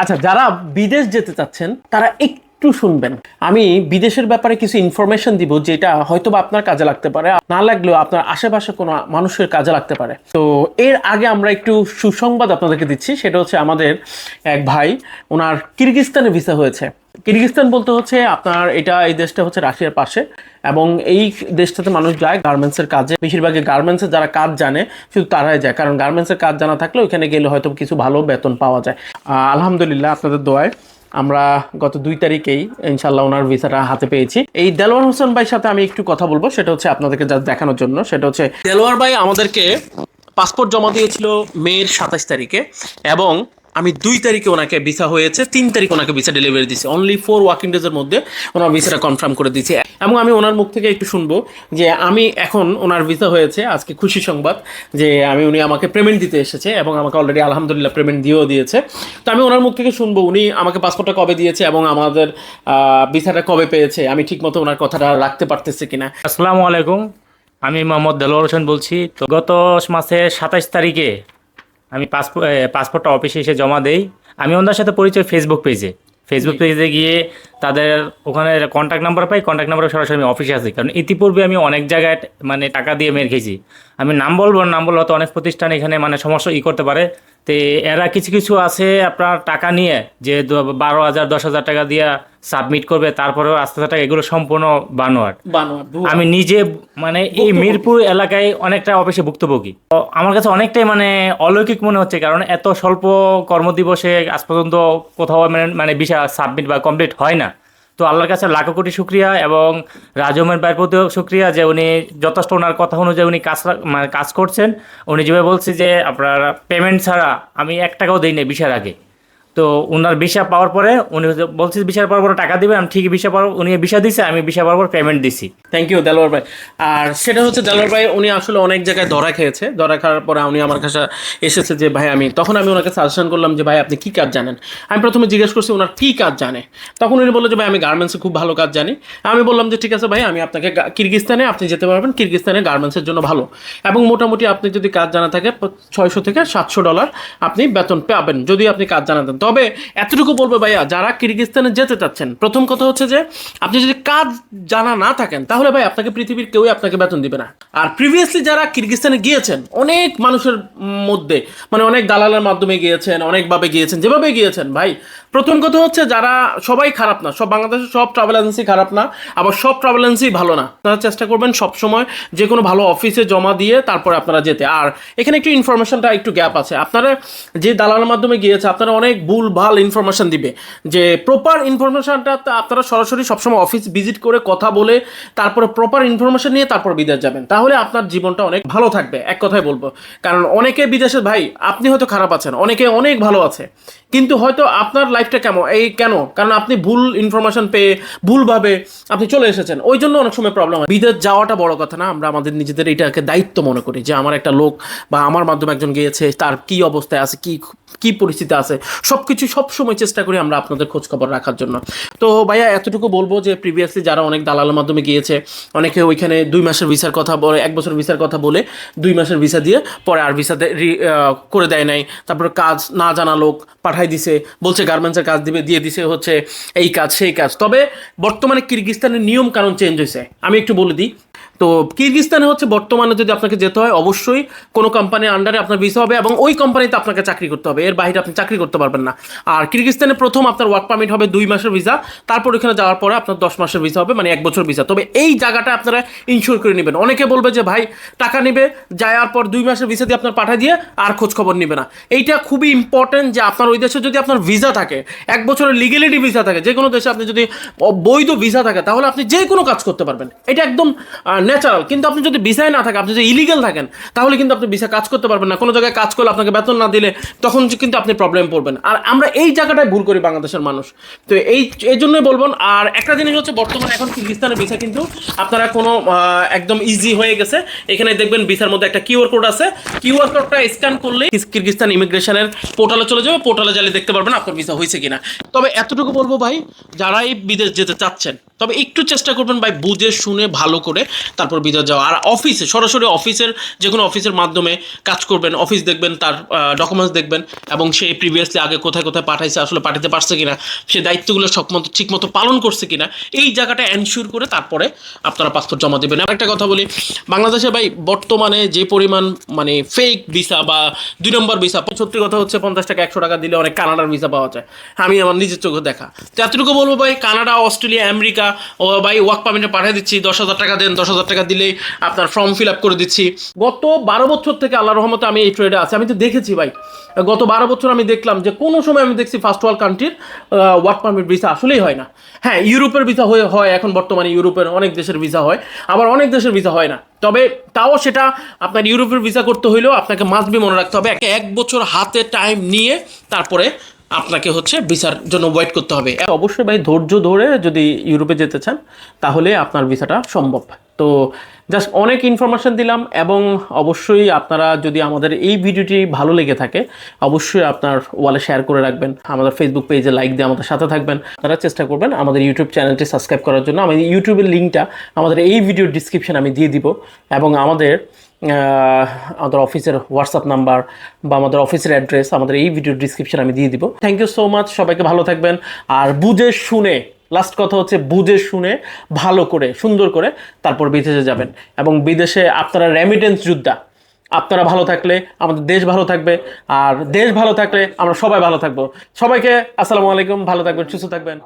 আচ্ছা যারা বিদেশ যেতে চাচ্ছেন, তারা একটু শুনবেন। আমি বিদেশের ব্যাপারে কিছু ইনফরমেশন দিব যেটা হয়তো বা আপনার কাজে লাগতে পারে। না লাগলেও আপনার আশেপাশে কোনো মানুষের কাজে লাগতে পারে। তো এর আগে আমরা একটু সুসংবাদ আপনাদেরকে দিচ্ছি। সেটা হচ্ছে আমাদের এক ভাই, ওনার কিরগিস্তানে ভিসা হয়েছে। কিরগিস্তান বলতে হচ্ছে আপনার এটা এই দেশটা হচ্ছে রাশিয়ার পাশে, এবং এই দেশটাতে মানুষ যায় গার্মেন্টসের কাজে। বেশিরভাগই গার্মেন্টসের যারা কাজ জানে, শুধু তারাই যায়। কারণ গার্মেন্টসের কাজ জানা থাকলে ওইখানে গেলে হয়তো কিছু ভালো বেতন পাওয়া যায়। আলহামদুলিল্লাহ আপনাদের দোয়ায় আমরা গত দুই তারিখেই ইনশাল্লাহ ওনার ভিসাটা হাতে পেয়েছি। এই দেলোয়ার হোসেন ভাইয়ের সাথে আমি একটু কথা বলব, সেটা হচ্ছে আপনাদেরকে যা দেখানোর জন্য। সেটা হচ্ছে দেলোয়ার ভাই আমাদেরকে পাসপোর্ট জমা দিয়েছিল মেয়ের সাতাশ তারিখে, এবং আমি দুই তারিখে ওনাকে ভিসা হয়েছে, তিন তারিখ ওনাকে ভিসা ডেলিভারি দিয়েছি। অনলি ফোর ওয়ার্কিং ডেজের মধ্যে ওনার ভিসাটা কনফার্ম করে দিয়েছি। এবং আমি ওনার মুখ থেকে একটু শুনব যে আমি এখন ওনার ভিসা হয়েছে, আজকে খুশি সংবাদ যে আমি উনি আমাকে পেমেন্ট দিতে এসেছে এবং আমাকে অলরেডি আলহামদুলিল্লাহ পেমেন্ট দিয়েও দিয়েছে। তো আমি ওনার মুখ থেকে শুনব, উনি আমাকে পাসপোর্টটা কবে দিয়েছে এবং আমাদের ভিসাটা কবে পেয়েছে? আমি ঠিকমতো ওনার কথাটা রাখতে পারতেছি কিনা। আসসালামু আলাইকুম, আমি মোহাম্মদ দেলোয়ার হোসেন বলছি। তো গত মাসের সাতাশ তারিখে আমি পাসপোর্ট পাসপোর্টটা অফিসে এসে জমা দেই। আমি ওনার সাথে পরিচয় ফেসবুক পেজে ফেসবুক পেজে গিয়ে তাদের ওখানে কন্ট্যাক্ট নাম্বার পাই কন্ট্যাক্ট নাম্বার সরাসরি আমি অফিসে আসি। কারণ ইতিপূর্বে আমি অনেক জায়গায় মানে টাকা দিয়ে মেরে খেয়েছি। আমি নাম বলব নাম বলব হয়তো অনেক প্রতিষ্ঠান এখানে মানে সমস্যা ই করতে পারে। তো এরা কিছু কিছু আছে আপনার টাকা নিয়ে যে বারো হাজার দশ হাজার টাকা দিয়ে সাবমিট করবে তারপরেও আস্তে আস্তে টাকা এগুলো সম্পূর্ণ বানোয়ার আমি নিজে মানে এই মিরপুর এলাকায় অনেকটা অফিসে ভুক্তভোগী। তো আমার কাছে অনেকটাই মানে অলৌকিক মনে হচ্ছে কারণ এত স্বল্প কর্মদিবসে আজ পর্যন্ত কোথাও মানে মানে বিষয় সাবমিট বা কমপ্লিট হয় না। তো আল্লাহর কাছে লাখো কোটি শুক্রিয়া এবং রাজমের ভাইয়ের প্রতিও শুক্রিয়া যে উনি যথেষ্ট ওনার কথা অনুযায়ী উনি কাজ মানে কাজ করছেন। উনি যেভাবে বলছে যে আপনার পেমেন্ট ছাড়া আমি এক টাকাও দিই না বিশের আগে। তো ওনার ভিসা পাওয়ার পরে উনি বলছে ভিসা পাওয়ার পরে টাকা দিবে, আমি ঠিকই ভিসা পাওয়ার উনি ভিসা দিছে, আমি ভিসা পাওয়ার পর পেমেন্ট দিছি। থ্যাংক ইউ দেলোয়ার ভাই। আর সেটা হচ্ছে দেলোয়ার ভাই, উনি আসলে অনেক জায়গায় ধরা খেয়েছে। ধরা খাওয়ার পরে উনি আমার কাছে এসেছে যে, ভাই, আমি তখন আমি ওনাকে সাজেশন করলাম যে, ভাই, আপনি কী কাজ জানেন? আমি প্রথমে জিজ্ঞেস করছি ওনার কী কাজ জানে? তখন উনি বলল যে, ভাই, আমি গার্মেন্টসে খুব ভালো কাজ জানি। আমি বললাম যে, ঠিক আছে ভাই, আমি আপনাকে কিরগিস্তানে আপনি যেতে পারবেন কিরগিস্তানে গার্মেন্টসের জন্য ভালো। এবং মোটামুটি আপনি যদি কাজ জানা থাকে, ছয়শো থেকে সাতশো ডলার আপনি বেতন পাবেন। যদি আপনি কাজ জানা দেন তবে এতটুকু বলব ভাইয়া, যারা কিরগিস্তানে যেতে চাচ্ছেন, প্রথম কথা হচ্ছে যে, আপনি যদি কাজ জানা না থাকেন, তাহলে ভাই আপনাকে পৃথিবীর কেউই আপনাকে বেতন দিবে না। আর প্রিভিয়াসলি যারা কিরগিস্তানে গিয়েছেন, অনেক মানুষের মধ্যে মানে অনেক দালালের মাধ্যমে গিয়েছেন, অনেকভাবে গিয়েছেন, যেভাবে গিয়েছেন, ভাই, প্রথম কথা হচ্ছে যারা সবাই খারাপ না, সব বাংলাদেশের সব ট্রাভেল এজেন্সি খারাপ না, আবার সব ট্রাভেল এজেন্সি ভালো না, আপনারা চেষ্টা করবেন সবসময় যে কোনো ভালো অফিসে জমা দিয়ে তারপরে আপনারা যেতে। আর এখানে একটু ইনফরমেশনটা একটু গ্যাপ আছে। আপনারা যে দালালের মাধ্যমে গিয়েছে, আপনারা অনেক ভুল, ভালো ইনফরমেশন দিবে। যে প্রপার ইনফরমেশনটা আপনারা সরাসরি সবসময় অফিস ভিজিট করে কথা বলে, তারপরে প্রপার ইনফরমেশন নিয়ে তারপর বিদেশ যাবেন। তাহলে আপনার জীবনটা অনেক ভালো থাকবে, এক কথাই বলব। কারণ অনেকে বিদেশের ভাই, আপনি হয়তো খারাপ আছেন, অনেকে অনেক ভালো আছে। কিন্তু হয়তো আপনার লাইফটা কেমন? এই কেন? কারণ আপনি ভুল ইনফরমেশন পেয়ে ভুলভাবে আপনি চলে এসেছেন। ওই জন্য অনেক সময় প্রবলেম হয়। বিদেশ যাওয়াটা বড় কথা না, আমরা আমাদের নিজেদের এটাকে দায়িত্ব মনে করি যে, আমার একটা লোক বা আমার মাধ্যমে একজন গিয়েছে, তার কি অবস্থায় আছে, কি কি পরিস্থিতি আছে? সব কিছু সবসময় চেষ্টা করি আমরা আপনাদের খোঁজ খবর রাখার জন্য। তো ভাইয়া, এতটুকু বলব যে প্রিভিয়াসলি যারা অনেক দালালের মাধ্যমে গিয়েছে, অনেকে ওইখানে দুই মাসের ভিসার কথা বলে, এক বছর ভিসার কথা বলে দুই মাসের ভিসা দিয়ে পরে আর ভিসা করে দেয় নাই। তারপরে কাজ না জানা লোক পাঠাই দিছে, বলছে গার্মেন্টসের কাজ দিবে, দিয়ে দিছে হচ্ছে এই কাজ, সেই কাজ। তবে বর্তমানে কিরগিস্তানের নিয়ম কানুন চেঞ্জ হয়েছে আমি একটু বলে দিই তো কিরগিস্তানে হচ্ছে বর্তমানে যদি আপনাকে যেতে হয়, অবশ্যই কোনো কোম্পানির আন্ডারে আপনার ভিসা হবে এবং ওই কোম্পানিতে আপনাকে চাকরি করতে হবে। এর বাইরে আপনি চাকরি করতে পারবেন না। আর কিরগিস্তানে প্রথম আপনার ওয়ার্ক পারমিট হবে দুই মাসের ভিসা তারপর ওখানে যাওয়ার পরে আপনার দশ মাসের ভিসা হবে মানে এক বছর ভিসা তবে এই জায়গাটা আপনারা ইনশিওর করে নেবেন। অনেকে বলবে যে, ভাই, টাকা নেবে, যাওয়ার পর দুই মাসের ভিসা দিয়ে আপনার পাঠিয়ে দিয়ে আর খোঁজ খবর নেবে না। এইটা খুবই ইম্পর্টেন্ট যে আপনার ওই দেশে যদি আপনার ভিসা থাকে, এক বছরের লিগেলিটি ভিসা থাকে যে কোনো দেশে আপনি যদি বৈধ ভিসা থাকে, তাহলে আপনি যে কোনো কাজ করতে পারবেন। এটা একদম ন্যাচারাল কিন্তু আপনি যদি ভিসায় না থাকে আপনি যদি ইলিগেল থাকেন, তাহলে কিন্তু আপনি ভিসা কাজ করতে পারবেন না। কোনো জায়গায় কাজ করলে আপনাকে বেতন না দিলে তখন কিন্তু আপনি প্রবলেম পড়বেন। আর আমরা এই জায়গাটায় ভুল করি বাংলাদেশের মানুষ। তো এই এই জন্যই বলব, আর একটা জিনিস হচ্ছে বর্তমানে এখন কিরগিস্তানের ভিসা কিন্তু আপনারা কোনো একদম ইজি হয়ে গেছে। এখানে দেখবেন ভিসার মধ্যে একটা কিউআর কোড আছে। কিউআর কোডটা স্ক্যান করলে কিরগিস্তান ইমিগ্রেশনের পোর্টালে চলে যাবে। পোর্টালে গেলে দেখতে পারবেন আপনার ভিসা হয়েছে কিনা। তবে এতটুকু বলব ভাই, যারাই বিদেশ যেতে চাচ্ছেন, তবে একটু চেষ্টা করবেন ভাই বুঝে শুনে ভালো করে তারপর বিদেশ যাওয়া। আর অফিসে, সরাসরি অফিসের যে কোনো অফিসের মাধ্যমে কাজ করবেন, অফিস দেখবেন, তার ডকুমেন্টস দেখবেন, এবং সে প্রিভিয়াসলি আগে কোথায় কোথায় পাঠাইছে, আসলে পাঠাতে পারছে কিনা, সে দায়িত্বগুলো মতো ঠিক মতো পালন করছে কিনা, এই জায়গাটা এনশিওর করে তারপরে আপনারা পাসপোর্ট জমা দেবেন। আর একটা কথা বলি, বাংলাদেশে ভাই বর্তমানে যে পরিমাণ মানে ফেক ভিসা বা দুই নম্বর ভিসা সত্যি কথা হচ্ছে পঞ্চাশ টাকা, একশো টাকা দিলে অনেক কানাডার ভিসা পাওয়া যায়। আমি আমার নিজের চোখে দেখা। তো এতটুকু বলব ভাই, কানাডা, অস্ট্রেলিয়া, আমেরিকা, ও ভাই ওয়ার্ক পারমিটে পাঠিয়ে দিচ্ছি, দশ হাজার টাকা দেন, দশ হাজার টাকা দিলেই আপনার ফর্ম ফিল আপ করে দিচ্ছি। গত বারো বছর থেকে আল্লাহ রহমতে আমি এই ট্রেডে আছি। আমি তো দেখেছি ভাই, গত বারো বছর আমি দেখলাম যে কোনো সময় আমি দেখছি ফার্স্ট ওয়ার্ল্ড কান্ট্রির ওয়ার্ক পারমিট ভিসা আসলেই হয় না। হ্যাঁ ইউরোপের ভিসা হয়ে, হয় এখন বর্তমানে ইউরোপের অনেক দেশের ভিসা হয়, আবার অনেক দেশের ভিসা হয় না। তবে তাও সেটা আপনার ইউরোপের ভিসা করতে হইলেও আপনাকে মাস্ট বি মনে রাখতে হবে। এক- এক বছর হাতে টাইম নিয়ে তারপরে আপনাকে হচ্ছে ভিসার জন্য ওয়েট করতে হবে। অবশ্যই ভাই, ধৈর্য ধরে যদি ইউরোপে যেতে চান, তাহলে আপনার ভিসাটা সম্ভব। তো জাস্ট অনেক ইনফরমেশন দিলাম এবং অবশ্যই আপনারা যদি আমাদের এই ভিডিওটি ভালো লেগে থাকে, অবশ্যই আপনার ওয়ালে শেয়ার করে রাখবেন, আমাদের ফেসবুক পেজে লাইক দিয়ে আমাদের সাথে থাকবেন। আপনারা চেষ্টা করবেন আমাদের ইউটিউব চ্যানেলটি সাবস্ক্রাইব করার জন্য। আমি ইউটিউবের লিঙ্কটা আমাদের এই ভিডিওর ডিসক্রিপশন আমি দিয়ে দিব এবং আমাদের আমাদের অফিসের হোয়াটসঅ্যাপ নাম্বার বা আমাদের অফিসের অ্যাড্রেস আমাদের এই ভিডিও ডিসক্রিপশন আমি দিয়ে দিব। থ্যাংক ইউ সো মাচ সবাইকে ভালো থাকবেন। আর বুঝে শুনে লাস্ট কথা হচ্ছে বুঝে শুনে, ভালো করে, সুন্দর করে তারপর বিদেশে যাবেন। এবং বিদেশে আপনারা রেমিটেন্স যোদ্ধা। আপনারা ভালো থাকলে আমাদের দেশ ভালো থাকবে, আর দেশ ভালো থাকলে আমরা সবাই ভালো থাকব। সবাইকে আসসালামু আলাইকুম, ভালো থাকবেন, সুস্থ থাকবেন।